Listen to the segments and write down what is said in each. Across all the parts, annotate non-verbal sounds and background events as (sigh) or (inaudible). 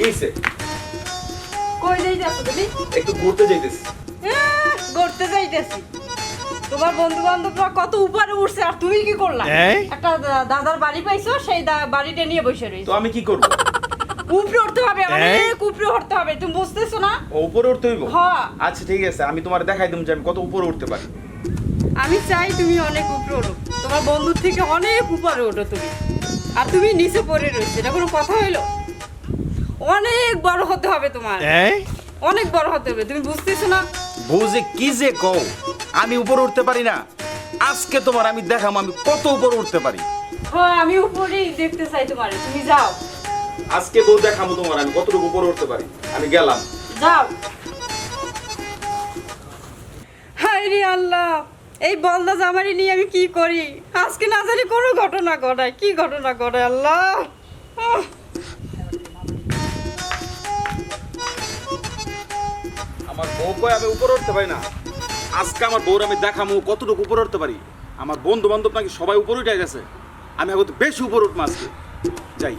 কি হইছে? কই যাইতেছো তুমি? একটু ঘুরতে যাইতেছি। ঘুরতে যাইতেছি। তোমার বন্ধু বান্ধবরা কত উপরে উঠছে আর তুমি কি করলা? একটা দাদার বাড়ি পাইছো সেই বাড়িটা নিয়ে বসে তো আমি কি করব? উপরে উঠতে হবে? অনেক উপরে উঠতে হবে তুমি বুঝতেছো না? উপরে উঠতে হইব? হ্যাঁ। আচ্ছা ঠিক আছে আমি তোমার দেখাই দিম যে আমি কত উপরে উঠতে পারি। আমি চাই তুমি অনেক উপরে ওঠো তোমার বন্ধুর থেকে অনেক উপরে ওঠো তুমি। আর তুমি নিচে পড়ে রয়েছে এটা কোনো কথা হইল? অনেক বড় হতে হবে তোমার। এই? অনেক বড় হতে হবে তুমি বুঝতেছো না? বুঝে কি যে কও আমি উপরে উঠতে পারি না। আজকে তোমার আমি দেখাম আমি কত উপরে উঠতে পারি। হ্যাঁ আমি উপরেই দেখতে চাই তোমার তুমি যাও। আজকে বউ দেখামো তোমার আমি কতটুকু উপরে উঠতে পারি। আমি গেলাম। যাও। হায় রে আল্লাহ এই বলদা জামারি নিয়ে আমি কি করি? আজকে না জানি কোনো ঘটনা ঘটায় কি ঘটনা ঘটায় আল্লাহ। আমার বউ কয়, আমি উপরে উঠতে পারি না। আজকে আমার বউর আমি দেখামো কতটুকু উপরে উঠতে পারি। আমার বন্ধু বান্ধব নাকি সবাই উপরে উঠে গেছে। আমি এখন বেশি উপরে উঠবো আজকে। যাই।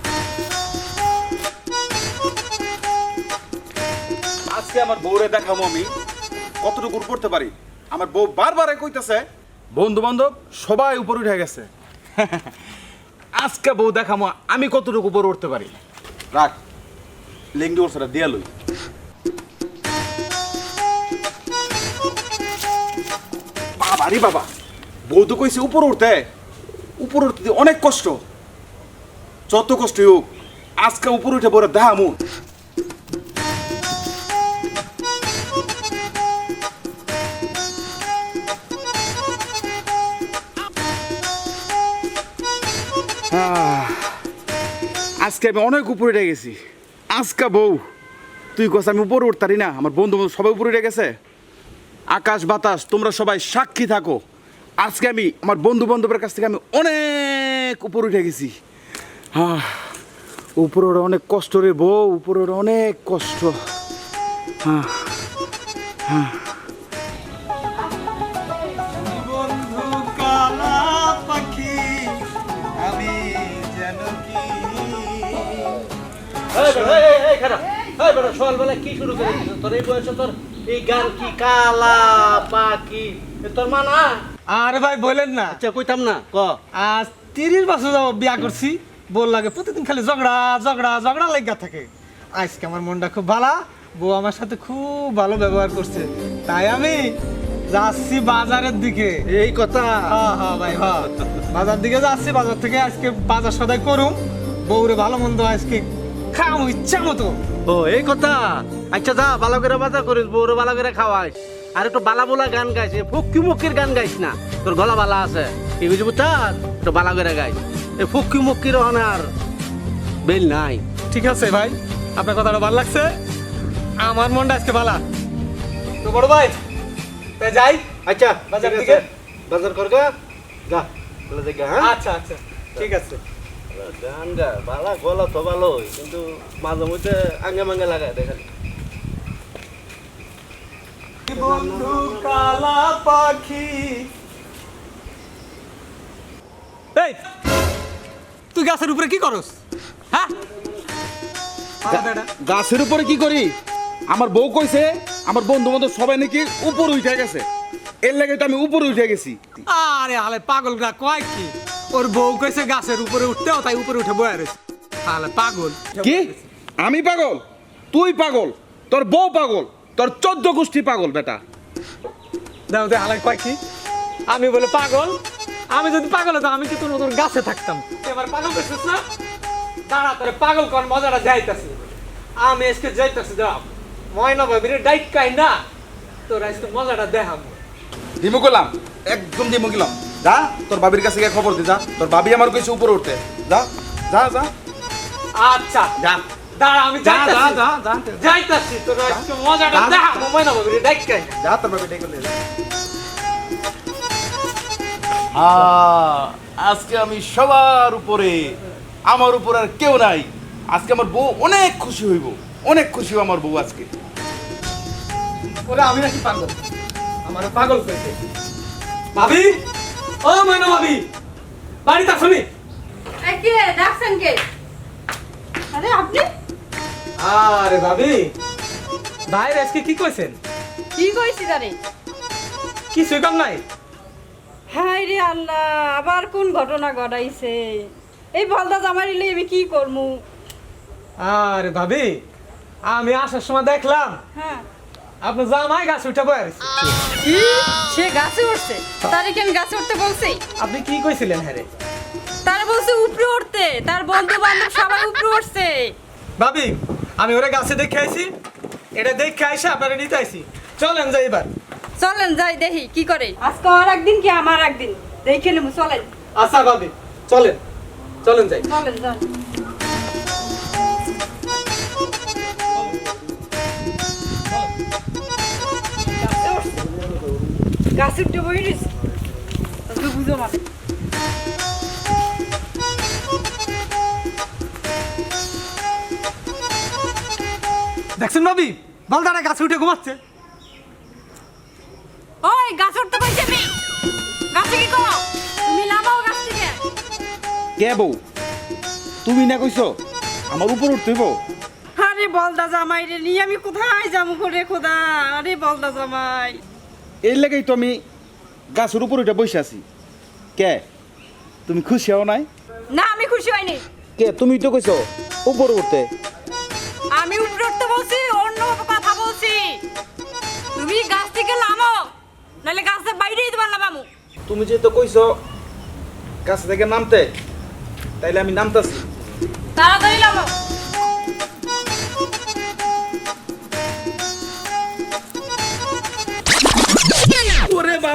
আজকে আমার বউরে দেখামো আমি কতটুকু উঠতে পারি। আমার বউ বারবার কইতেছে বন্ধু বান্ধব সবাই উপরে উঠে গেছে। (laughs) আজকে বউ দেখামো আমি কতটুকু উপরে উঠতে পারি। রাখ লিঙ্গি ওর সেটা দিয়া লই। বাবা রে বাবা। বউ তো কইছে উপরে উঠতে। উপর উঠতে অনেক কষ্ট। যত কষ্ট হোক আজকে উপরে উঠে বড় আহ, আজকে আমি অনেক উপরে উঠে গেছি। আজকা বউ তুই কস আমি উপরে উঠতারি না আমার বন্ধু সবাই উপরে উঠে গেছে। আকাশ বাতাস তোমরা সবাই সাক্ষী থাকো। আজকে আমি আমার বন্ধু বান্ধবের কাছ থেকে আমি অনেক উপরে উঠে গেছি। হ্যাঁ উপরে ওরা অনেক কষ্ট রে বউ উপরে ওরা অনেক কষ্ট। হ্যাঁ বন্ধু কালা পাখি আমি কি সকালবেলা কি শুরু করে তোর এই বয়সে তোর এই গান কি কালা পাখি তোর মা না? আরে ভাই বলেন না। আচ্ছা কইতাম না ক? আজ তিরিশ বছর বিয়া করছি। বল লাগে প্রতিদিন খালি ঝগড়া ঝগড়া ঝগড়া লাগা থাকে। আজকে আমার মনটা খুব ভালো। বউ আমার সাথে খুব ভালো ব্যবহার করছে। তাই আমি যাচ্ছি বাজারের দিকে। এই কথা? হ্যাঁ হ্যাঁ ভাই হ্যাঁ বাজার দিকে যাচ্ছি বাজার থেকে আজকে বাজার সদাই করুম। বউরে ভালো মন্দ আজকে খাও ইচ্ছা মতো। ও এই কথা? আচ্ছা যা ভালো করে বাজার করিস বউরে ভালো করে খাওয়াইস। আর একটু বালা বোলা গান গাইছে ফুক্কি মুক্তির গান গাইস না? তোর গলা বালা আছে। কি বুঝি বুঝাস একটু বালা করে গাইস। এই ফুক্কি মুক্তির আর বেল নাই। ঠিক আছে ভাই আপনার কথাটা ভালো লাগছে। আমার মনটা আজকে ভালো তো বড় ভাই তাই যাই। আচ্ছা বাজার দিকে? বাজার কর গা যা বলে দেখে হ্যাঁ? আচ্ছা আচ্ছা ঠিক আছে। গান বালা গলা তো ভালোই কিন্তু মাঝে মধ্যে আঙ্গে মাঙ্গে লাগায় দেখেন বন্ধু কালা পাখি? এই তুই গাছের উপরে কি করস? হ্যাঁ? পাগল গাছের উপরে কি করি? আমার বউ কইছে আমার বন্ধু বান্ধব সবাই নাকি উপরে উঠে গেছে। এর লাগে তো আমি উপরে উঠে গেছি। আরে হালে পাগলরা কয় কি? ওর বউ কইছে গাছের উপরে উঠতেও তাই উপরে উঠে বয়ে রয়েছে। হালে পাগল। কি? আমি পাগল? তুই পাগল? তোর বউ পাগল? তোর চোদ্দ গোষ্ঠী পাগল বেটা। দাও দে হালাই কয় কি? আমি বলে পাগল। আমি যদি পাগল হতাম আমি কি তোর মতন গাছে থাকতাম। এবার পাগল করছিস না? দাঁড়া তোরে পাগল কর মজাটা যাইতাছে। আমি আজকে যাইতাছি দাও ময়না ভাবিরে ডাইট কাই না তোর আজকে মজাটা দেখাম দিমু গেলাম একদম দিমু গেলাম যা তোর বাবির কাছে গিয়ে খবর দে যা। তোর বাবি আমার কইছে উপরে উঠতে। যা যা যা। আচ্ছা যা। দাঁড়া আমি যা যা যাইতাছি। যা যা। যাইতাছি তোর আজকে মজাটা কাই যা তোর বাবি আমি সবার উপরে আমার উপর আর কেউ নাই। আজকে আমার বউ অনেক খুশি হইব অনেক খুশি হইব আমার বউ আজকে। ওরে আমি নাকি পাগল? আমার পাগল কইছে ভাবি ও ময়না ভাবি বাড়িতে আসুনি কে ডাকছেন কে? আরে আপনি? আরে ভাবি ভাই আজকে কি কইছেন? কি কইছি জানি? কিছুই কম নাই। হাই রে আল্লাহ আবার কোন ঘটনা ঘটাইছে? এই বলদা জামাইলে আমি কি করমু? আরে ভাবি আমি আসার সময় দেখলাম। হ্যাঁ। আপনার জামাই গাছ উঠে বয়ে। কি সে গাছে উঠছে। তারে কি আমি গাছে উঠতে বলছি? আপনি কি কইছিলেন হ্যাঁ রে তার বলছে উপরে উঠতে। তার বন্ধু বান্ধব সবাই উপরে উঠছে। ভাবি আমি ওরা গাছে দেখে আইছি। এটা দেখে আইসে আপনারা নিতে আইছি। চলেন যাই এবার। চলেন যাই দেখি কি করে। আজকে আর একদিন কি আমার একদিন? দেখে নেব চলেন। আচ্ছা ভাবি চলেন। চলেন যাই। চলেন যান গাছে উঠতে বই রয়েছে তোকে বুঝো মানে দেখছেন ভাবি? বলদারা গাছে উঠে ঘুমাচ্ছে। ওই গাছ উঠতে বলছি আমি গাছে কি করো তুমি নামাও গাছ থেকে। কে বউ? তুমি না কইছো? আমার উপর উঠতে হইব। আরে বলদা জামাই রে নিয়ে আমি কোথায় যাব করে খোদা? আরে বলদা জামাই। এই লেগেই তো আমি গাছের উপর উঠে বসে আছি। কে? তুমি খুশি হও নাই? না আমি খুশি হইনি। কে? তুমি তো কইছো উপর উঠতে। আমি উপরে উঠতে বলছি অন্য কথা বলছি। তুমি গাছ থেকে নামো নাহলে গাছের বাইরেই তোমার নামামু তুমি যেহেতু কইছো গাছ থেকে নামতে তাইলে আমি নামতাছি। তাড়াতাড়ি নামো।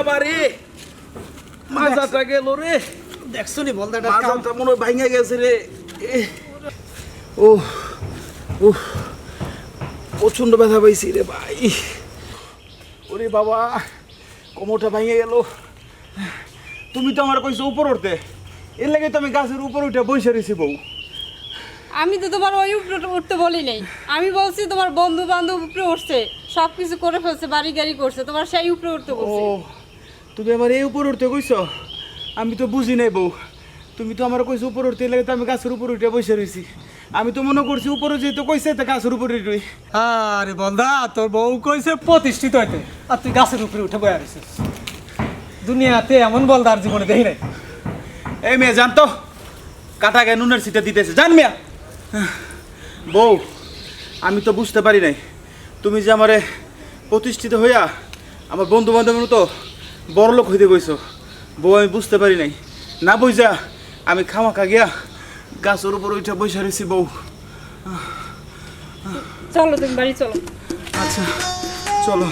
বাবা রে মাজাটা গেল রে। দেখছ নি বলদাটা মাজাটা মনে হয় ভাঙে গেছে রে। ও ও প্রচণ্ড ব্যথা পাইছি রে ভাই। ওরে বাবা কোমরটা ভেঙে গেল। তুমি তো আমার কইছো উপর উঠতে। এর লাগে তো আমি গাছের উপর উঠে বসে রয়েছি বউ। আমি তো তোমার ওই উপরে উঠতে বলি নাই। আমি বলছি তোমার বন্ধু বান্ধব উপরে উঠছে সব কিছু করে ফেলছে বাড়ি গাড়ি করছে তোমার সেই উপরে উঠতে ও বলছে তুমি আমার এই উপর উঠতে কইছো? আমি তো বুঝি নাই বউ। তুমি তো আমার কইছো উপর উঠতে লাগে তো আমি গাছের উপর উঠে বসে রয়েছি আমি তো মনে করছি উপরে যেহেতু কইছে তা গাছের উপরে উঠি আরে বলদা তোর বউ কইছে প্রতিষ্ঠিত হইতে আর তুই গাছের উপরে উঠে বয়ে রয়েছিস দুনিয়াতে এমন বলদার জীবনে দেখি নাই। এই মেয়ে জানতো কাটা গে নুনের সিটে দিতেছে। জান মিয়া। বউ আমি তো বুঝতে পারি নাই। তুমি যে আমারে প্রতিষ্ঠিত হইয়া আমার বন্ধু বান্ধবের মতো বড় লোক হইতে কইছো বউ আমি বুঝতে পারি নাই। না বুঝা আমি খামাখা গিয়া গাছের উপর উঠে বসে রয়েছি বউ। চলো তুমি বাড়ি চলো। আচ্ছা চলো।